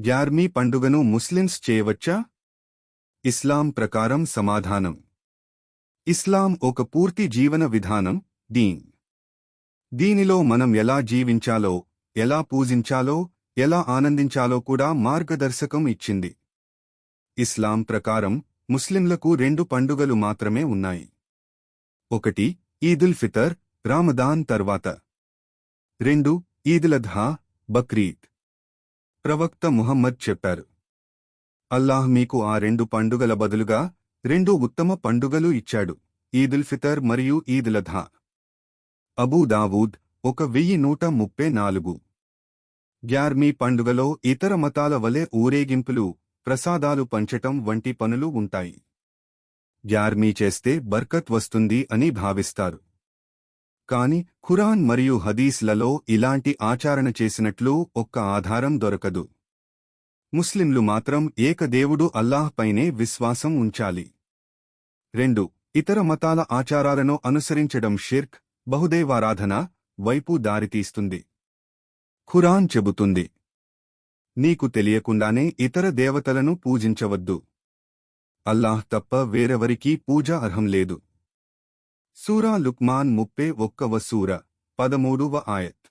గ్యార్మీ పండుగను ముస్లిమ్స్ చేయవచ్చా? ఇస్లాం ప్రకారం సమాధానం. ఇస్లాం ఒక పూర్తి జీవన విధానం దీన్. దీనిలో మనం ఎలా జీవించాలో ఎలా పూజించాలో ఎలా ఆనందించాలో కూడా మార్గదర్శకం ఇచ్చింది. ఇస్లాం ప్రకారం ముస్లింలకు రెండు పండుగలు మాత్రమే ఉన్నాయి. ఒకటి ఈదుల్ ఫితర్ రామదాన్ తర్వాత. రెండు ఈదులధ్హా బక్రీద్. ప్రవక్త ముహమ్మద్ చెప్పారు. అల్లాహ్ మీకు ఆ రెండు పండుగల బదులుగా రెండు ఉత్తమ పండుగలు ఇచ్చాడు. ఈదుల్ ఫితర్ మరియు ఈదులధ్హా అబూ దావూద్ ఒక వెయ్యి నూట ముప్పై నాలుగు. గ్యార్మీ పండుగలో ఇతర మతాల వలె ఊరేగింపులు ప్రసాదాలు పంచటం వంటి పనులు ఉంటాయి. గ్యార్మీ చేస్తే బర్కత్ వస్తుంది అని భావిస్తారు. కాని ఖురాన్ మరియు హదీస్లలో ఇలాంటి ఆచారణ చేసినట్లు ఒక్క ఆధారం దొరకదు. ముస్లింలు మాత్రం ఏకదేవుడు అల్లాహ్ పైనే విశ్వాసం ఉంచాలి. రెండు ఇతర మతాల ఆచారాలను అనుసరించడం షిర్క్ బహుదేవారాధన వైపు దారితీస్తుంది. ఖురాన్ చెబుతుంది నీకు తెలియకుండానే ఇతర దేవతలను పూజించవద్దు. అల్లాహ్ తప్ప వేరెవరికీ పూజ అర్హం లేదు. సూరా లుక్మాన్ ముప్పే ఒక్కవ సూర పదమూడువ ఆయత్.